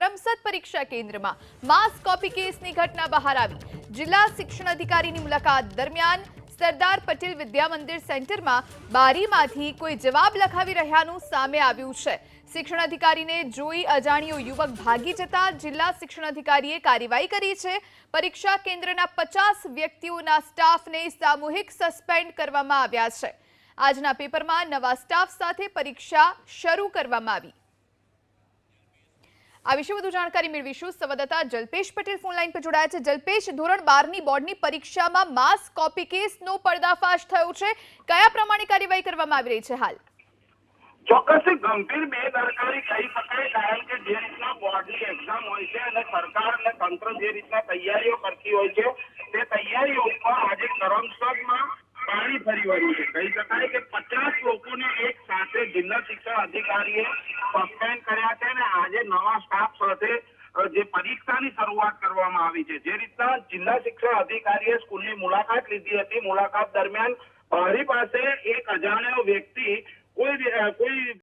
કરમસદ પરીક્ષા કેન્દ્રમાં માસ કોપી કેસની ઘટના બહાર આવી. જિલ્લા શિક્ષણ અધિકારીની મુલાકાત દરમિયાન સરદાર પટેલ વિદ્યા મંદિર સેન્ટરમાં બારીમાંથી કોઈ જવાબ લખાવી રહ્યાનું સામે આવ્યું છે. શિક્ષણ અધિકારીને જોઈ અજાણ્યો યુવક ભાગી જતા જિલ્લા શિક્ષણ અધિકારીએ કાર્યવાહી કરી છે. પરીક્ષા કેન્દ્રના પચાસ વ્યક્તિઓના સ્ટાફને સામૂહિક સસ્પેન્ડ કરવામાં આવ્યા છે. આજના પેપરમાં નવા સ્ટાફ સાથે પરીક્ષા શરૂ કરવામાં આવી. આ વિશે વધુ જાણકારી મેળવીશું. સંવાદદાતા જલ્પેશ પટેલ ફોન લાઈન પર જોડાયા છે. જલ્પેશ, ધોરણ બારની બોર્ડની પરીક્ષામાં માસ કોપી કેસનો પર્દાફાશ થયો છે. કયા પ્રમાણે કાર્યવાહી કરવામાં આવી રહી છે હાલ? ચોક્કસ, ગંભીર બેદરકારી કહી શકાય, કારણ કે જે રીતના બોર્ડની એક્ઝામ હોય છે અને સરકાર અને તંત્ર જે રીતના તૈયારીઓ કરતી હોય છે, તે તૈયારીઓ ઉપર આજે કરમસદમાં પાણી ફરી વળ્યું છે. કહી શકાય કે પચાસ લોકોને એક સાથે જિલ્લા શિક્ષણ અધિકારીએ સસ્પેન્ડ કર્યા છે. આજે નવા સ્ટાફ સાથે જે પરીક્ષાની શરૂઆત કરવામાં આવી છે. જે રીતના જિલ્લા શિક્ષણ અધિકારીએ સ્કૂલની મુલાકાત લીધી હતી. મુલાકાત દરમિયાન મારી પાસે એક અજાણ્યો વ્યક્તિ કોઈ કોઈ